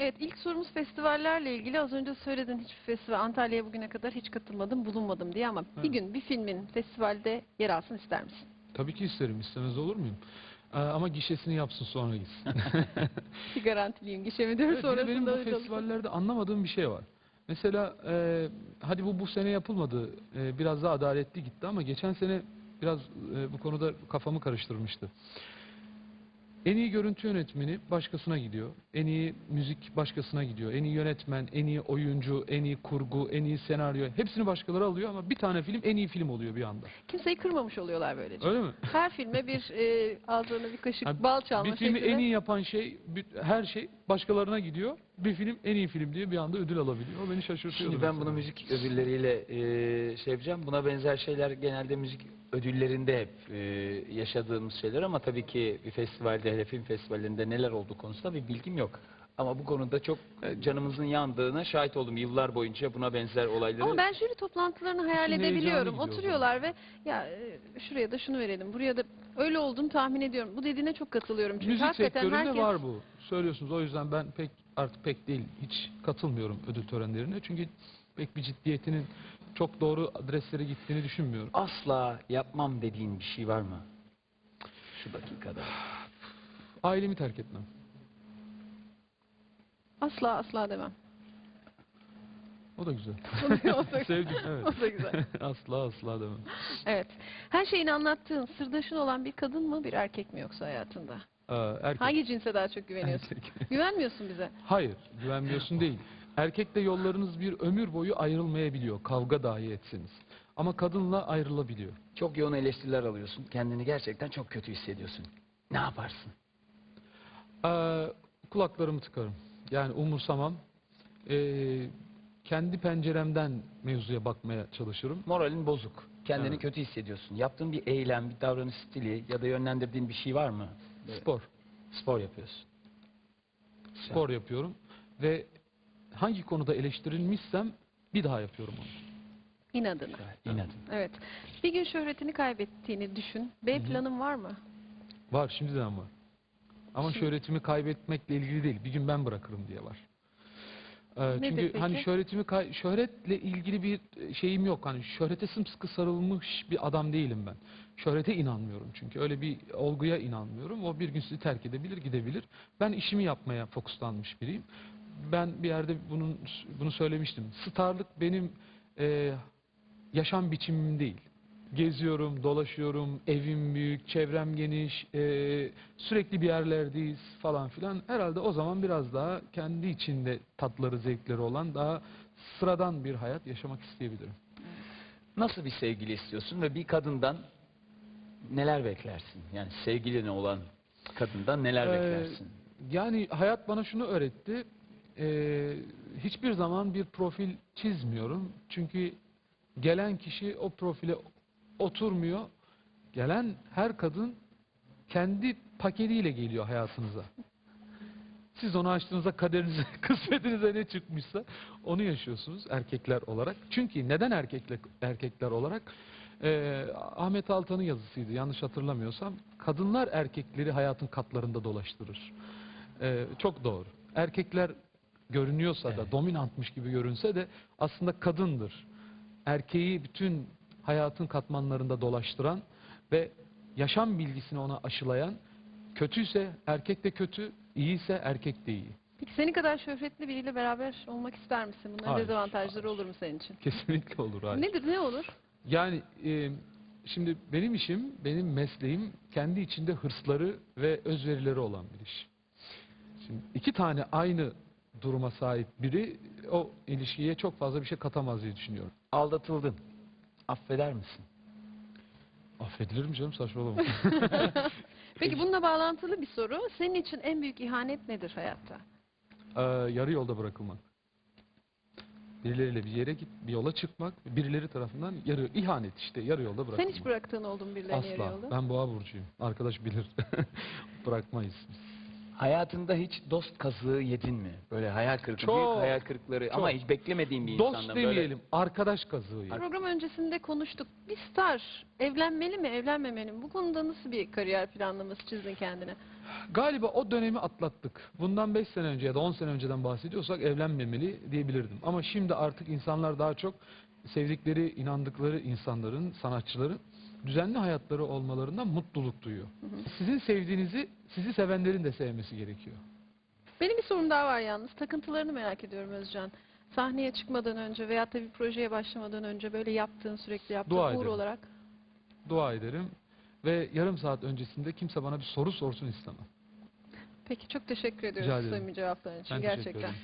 Evet ilk sorumuz festivallerle ilgili. Az önce söyledin hiçbir festival Antalya'ya bugüne kadar hiç katılmadım, bulunmadım diye ama bir gün bir filmin festivalde yer alsın ister misin? Tabii ki isterim. istemez olur muyum? Ee, ama gişesini yapsın sonra gitsin. Bir garantiliyim gişemi diyor Evet, de benim sonrasında bu festivallerde anlamadığım bir şey var. Mesela e, hadi bu bu sene yapılmadı. E, biraz daha adaletli gitti ama geçen sene biraz e, bu konuda kafamı karıştırmıştı. En iyi görüntü yönetmeni başkasına gidiyor. En iyi müzik başkasına gidiyor. En iyi yönetmen, en iyi oyuncu, en iyi kurgu, en iyi senaryo hepsini başkaları alıyor ama bir tane film en iyi film oluyor bir anda. Kimseyi kırmamış oluyorlar böylece. Öyle mi? Her filme bir e, ağzına bir kaşık Ha, bal çalma Bir filmi şeklinde. en iyi yapan şey, bü- her şey başkalarına gidiyor. Bir film en iyi film diye bir anda ödül alabiliyor. O beni şaşırtıyor. Şimdi ben bunu müzik ödülleriyle e, şey yapacağım. Buna benzer şeyler genelde müzik ödüllerinde hep e, yaşadığımız şeyler ama tabii ki bir festivalde, hele film festivallerinde neler olduğu konusunda bir bilgim yok. Ama bu konuda çok e, canımızın yandığına şahit oldum yıllar boyunca buna benzer olayları. Ama ben jüri toplantılarını hayal edebiliyorum. heyecanı gidiyor o Oturuyorlar ve ya e, şuraya da şunu verelim, buraya da öyle olduğunu tahmin ediyorum. Bu dediğine çok katılıyorum. Çünkü Müzik hakikaten sektöründe herkes var bu. Söylüyorsunuz o yüzden ben pek artık pek değil hiç katılmıyorum ödül törenlerine. Çünkü pek bir ciddiyetinin çok doğru adreslere gittiğini düşünmüyorum. Asla yapmam dediğin bir şey var mı? Şu dakikada. Ailemi terk etmem. asla asla demem. O da güzel. o da, Sevdim evet. o da güzel. asla asla demem. Evet. Her şeyini anlattığın sırdaşın olan bir kadın mı bir erkek mi yoksa hayatında? Ee, erkek. Hangi cinse daha çok güveniyorsun? Erkek. Güvenmiyorsun bize. Hayır, güvenmiyorsun değil. Erkekle yollarınız bir ömür boyu ayrılmayabiliyor. Kavga dahi etseniz. Ama kadınla ayrılabiliyor. Çok yoğun eleştiriler alıyorsun. Kendini gerçekten çok kötü hissediyorsun. Ne yaparsın? Ee, kulaklarımı tıkarım. Yani umursamam. Ee, kendi penceremden mevzuya bakmaya çalışırım. Moralin bozuk. Kendini Evet. kötü hissediyorsun. Yaptığın bir eylem, bir davranış stili ya da yönlendirdiğin bir şey var mı? Spor. Spor yapıyorsun. Spor yapıyorum. Ve hangi konuda eleştirilmişsem bir daha yapıyorum onu. İnadına. Güzel, inadın. Evet. Bir gün şöhretini kaybettiğini düşün. B Hı hı. planın var mı? Var şimdiden var. Ama Şimdi- şöhretimi kaybetmekle ilgili değil. Bir gün ben bırakırım diye var. Ee, çünkü peki? hani şöhretimi şöhretle ilgili bir şeyim yok. Hani şöhrete sımsıkı sarılmış bir adam değilim ben. Şöhrete inanmıyorum çünkü. Öyle bir olguya inanmıyorum. O bir gün sizi terk edebilir, gidebilir. Ben işimi yapmaya fokuslanmış biriyim. Ben bir yerde bunun bunu söylemiştim. Starlık benim e, yaşam biçimim değil. Geziyorum, dolaşıyorum, evim büyük, çevrem geniş, e, sürekli bir yerlerdeyiz falan filan. Herhalde o zaman biraz daha kendi içinde tatları, zevkleri olan daha sıradan bir hayat yaşamak isteyebilirim. Nasıl bir sevgili istiyorsun ve bir kadından neler beklersin? Yani sevgiline olan kadından neler Ee, beklersin? Yani hayat bana şunu öğretti. E, hiçbir zaman bir profil çizmiyorum. Çünkü gelen kişi o profile oturmuyor. Gelen her kadın kendi paketiyle geliyor hayatınıza. Siz onu açtığınızda kaderinize, kısmetinize ne çıkmışsa onu yaşıyorsunuz erkekler olarak. Çünkü neden erkekler, erkekler olarak? Ee, Ahmet Altan'ın yazısıydı yanlış hatırlamıyorsam. Kadınlar erkekleri hayatın katlarında dolaştırır. Ee, çok doğru. Erkekler görünüyorsa da Evet. dominantmış gibi görünse de aslında kadındır. Erkeği bütün hayatın katmanlarında dolaştıran ve yaşam bilgisini ona aşılayan, kötüyse erkek de kötü, iyiyse erkek de iyi. Peki senin kadar şöhretli biriyle beraber olmak ister misin? Bunların Hayır, dezavantajları olur mu senin için? Kesinlikle olur. Hayır. Nedir, ne olur? Yani e, şimdi benim işim, benim mesleğim kendi içinde hırsları ve özverileri olan bir iş. Şimdi iki tane aynı duruma sahip biri o ilişkiye çok fazla bir şey katamaz diye düşünüyorum. Aldatıldın. Affeder misin? Affedilir mi canım saçmalama. Peki bununla bağlantılı bir soru. Senin için en büyük ihanet nedir hayatta? Ee, yarı yolda bırakılmak. Birileriyle bir yere git, bir yola çıkmak, birileri tarafından yarı ihanet işte yarı yolda bırakılmak. Sen hiç bıraktığın oldu mu birilerini yarı Asla. yolda? Ben boğa burcuyum. Arkadaş bilir. Bırakmayız biz. Hayatında hiç dost kazığı yedin mi? Böyle hayal kırıklığı, Çok, büyük hayal kırıkları ama hiç beklemediğin bir Dost insandan böyle. demeyelim, arkadaş kazığı. yedim. Program öncesinde konuştuk. Bir star evlenmeli mi, evlenmemeli mi? Bu konuda nasıl bir kariyer planlaması çizdin kendine? Galiba o dönemi atlattık. Bundan 5 sene önce ya da 10 sene önceden bahsediyorsak evlenmemeli diyebilirdim. Ama şimdi artık insanlar daha çok sevdikleri, inandıkları insanların, sanatçıların düzenli hayatları olmalarından mutluluk duyuyor. Sizin sevdiğinizi sizi sevenlerin de sevmesi gerekiyor. Benim bir sorum daha var yalnız. Takıntılarını merak ediyorum Özcan. Sahneye çıkmadan önce veyahut da bir projeye başlamadan önce böyle yaptığın, sürekli yaptığın Dua uğur ederim. olarak. Dua ederim ve yarım saat öncesinde kimse bana bir soru sorsun istemem. Peki çok teşekkür ediyoruz samimi cevapların için Ben teşekkür gerçekten.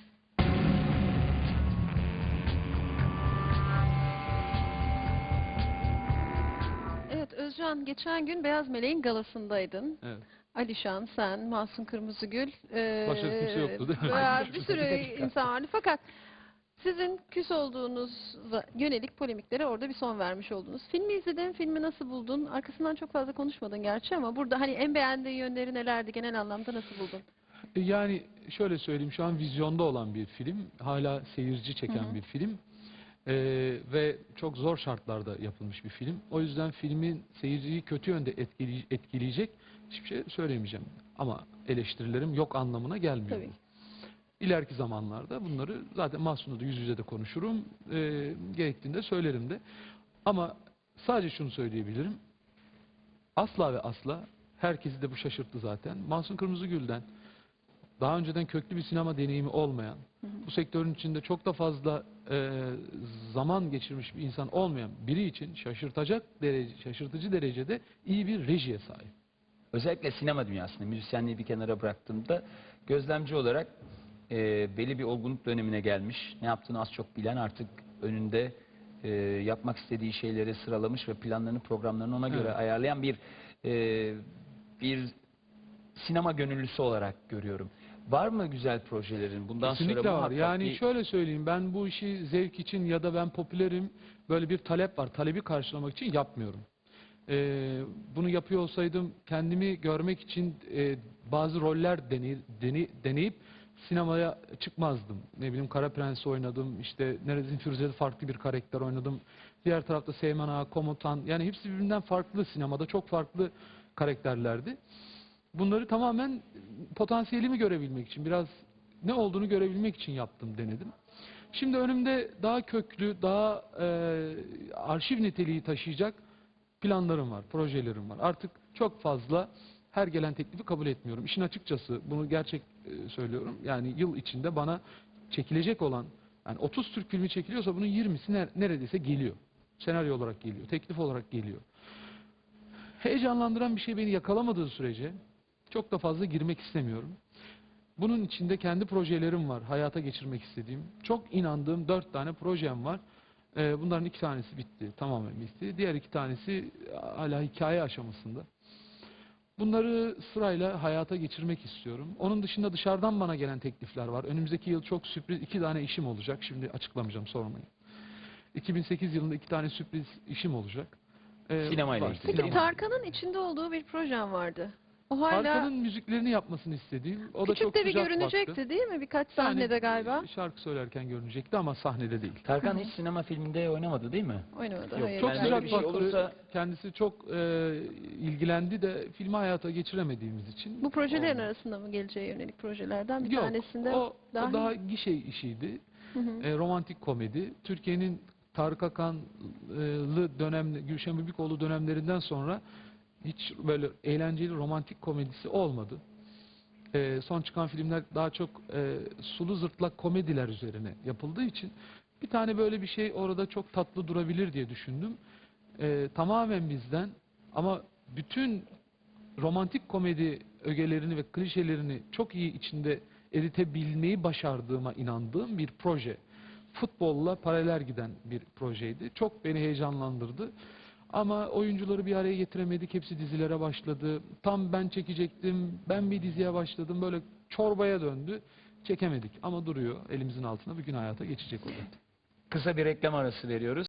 Özcan geçen gün Beyaz Meleğin galasındaydın. Evet. Alişan, sen, Masum Kırmızıgül. eee, Başka kimse yoktu değil mi? bir sürü insan vardı. Fakat sizin küs olduğunuza yönelik polemiklere orada bir son vermiş oldunuz. Filmi izledin, filmi nasıl buldun? Arkasından çok fazla konuşmadın gerçi ama burada hani en beğendiğin yönleri nelerdi? Genel anlamda nasıl buldun? E, Yani şöyle söyleyeyim şu an vizyonda olan bir film. Hala seyirci çeken Hı hı. bir film. E, ve çok zor şartlarda yapılmış bir film. O yüzden filmin seyirciyi kötü yönde etkiley- etkileyecek hiçbir şey söylemeyeceğim. Ama eleştirilerim yok anlamına gelmiyor. Tabii. İleriki zamanlarda bunları zaten Mahsun'la da yüz yüze de konuşurum. E, gerektiğinde söylerim de. Ama sadece şunu söyleyebilirim. Asla ve asla herkesi de bu şaşırttı zaten. Mahsun Kırmızıgül'den daha önceden köklü bir sinema deneyimi olmayan, bu sektörün içinde çok da fazla e, zaman geçirmiş bir insan olmayan biri için şaşırtacak derece, şaşırtıcı derecede iyi bir rejiye sahip. Özellikle sinema dünyasında müzisyenliği bir kenara bıraktığımda gözlemci olarak e, belli bir olgunluk dönemine gelmiş. Ne yaptığını az çok bilen artık önünde e, yapmak istediği şeyleri sıralamış ve planlarını programlarını ona göre Evet. ayarlayan bir e, bir sinema gönüllüsü olarak görüyorum. Var mı güzel projelerin? Bundan Kesinlikle sonra var. Yani bir- şöyle söyleyeyim ben bu işi zevk için ya da ben popülerim böyle bir talep var. Talebi karşılamak için yapmıyorum. Ee, bunu yapıyor olsaydım kendimi görmek için e, bazı roller deney, deney- deneyip sinemaya çıkmazdım. Ne bileyim Kara Prens oynadım. işte Neredeyse Firuze'de farklı bir karakter oynadım. Diğer tarafta Seyman Ağa, Komutan. Yani hepsi birbirinden farklı sinemada çok farklı karakterlerdi. Bunları tamamen potansiyelimi görebilmek için, biraz ne olduğunu görebilmek için yaptım, denedim. Şimdi önümde daha köklü, daha e, arşiv niteliği taşıyacak planlarım var, projelerim var. Artık çok fazla her gelen teklifi kabul etmiyorum. İşin açıkçası bunu gerçek e, söylüyorum. Yani yıl içinde bana çekilecek olan, yani 30 Türk filmi çekiliyorsa bunun 20'si ner- neredeyse geliyor. Senaryo olarak geliyor, teklif olarak geliyor. Heyecanlandıran bir şey beni yakalamadığı sürece çok da fazla girmek istemiyorum. Bunun içinde kendi projelerim var, hayata geçirmek istediğim. Çok inandığım dört tane projem var. Ee, bunların iki tanesi bitti, tamamen bitti. Diğer iki tanesi hala hikaye aşamasında. Bunları sırayla hayata geçirmek istiyorum. Onun dışında dışarıdan bana gelen teklifler var. Önümüzdeki yıl çok sürpriz iki tane işim olacak. Şimdi açıklamayacağım, sormayın. 2008 yılında iki tane sürpriz işim olacak. Ee, Sinemayla ilgili. Peki. Tarkan'ın içinde olduğu bir projem vardı. O hala Tarkan'ın müziklerini yapmasını istediğim. O da küçük çok de bir sıcak görünecekti baktı. değil mi? Birkaç Yani, sahnede galiba. Şarkı söylerken görünecekti ama sahnede değil. Tarkan hiç sinema filminde oynamadı değil mi? Oynamadı. Yok, hayır. Çok Yani sıcak böyle bir şey baktı. olursa- Kendisi çok e, ilgilendi de filmi hayata geçiremediğimiz için. Bu projelerin olmadı. arasında mı geleceğe yönelik projelerden bir Yok, tanesinde o, o dahil? daha gişe işiydi. Hı hı. E, romantik komedi. Türkiye'nin Tarık Akan'lı dönem, Gülşen Bubikoğlu dönemlerinden sonra hiç böyle eğlenceli romantik komedisi olmadı. E, son çıkan filmler daha çok e, sulu zırtlak komediler üzerine yapıldığı için bir tane böyle bir şey orada çok tatlı durabilir diye düşündüm. E, tamamen bizden ama bütün romantik komedi ögelerini ve klişelerini çok iyi içinde eritebilmeyi başardığıma inandığım bir proje. Futbolla paralel giden bir projeydi. Çok beni heyecanlandırdı. Ama oyuncuları bir araya getiremedik. Hepsi dizilere başladı. Tam ben çekecektim. Ben bir diziye başladım. Böyle çorbaya döndü. Çekemedik ama duruyor elimizin altında. Bir gün hayata geçecek o da. Kısa bir reklam arası veriyoruz.